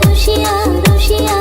রুশিয়া রুশিয়া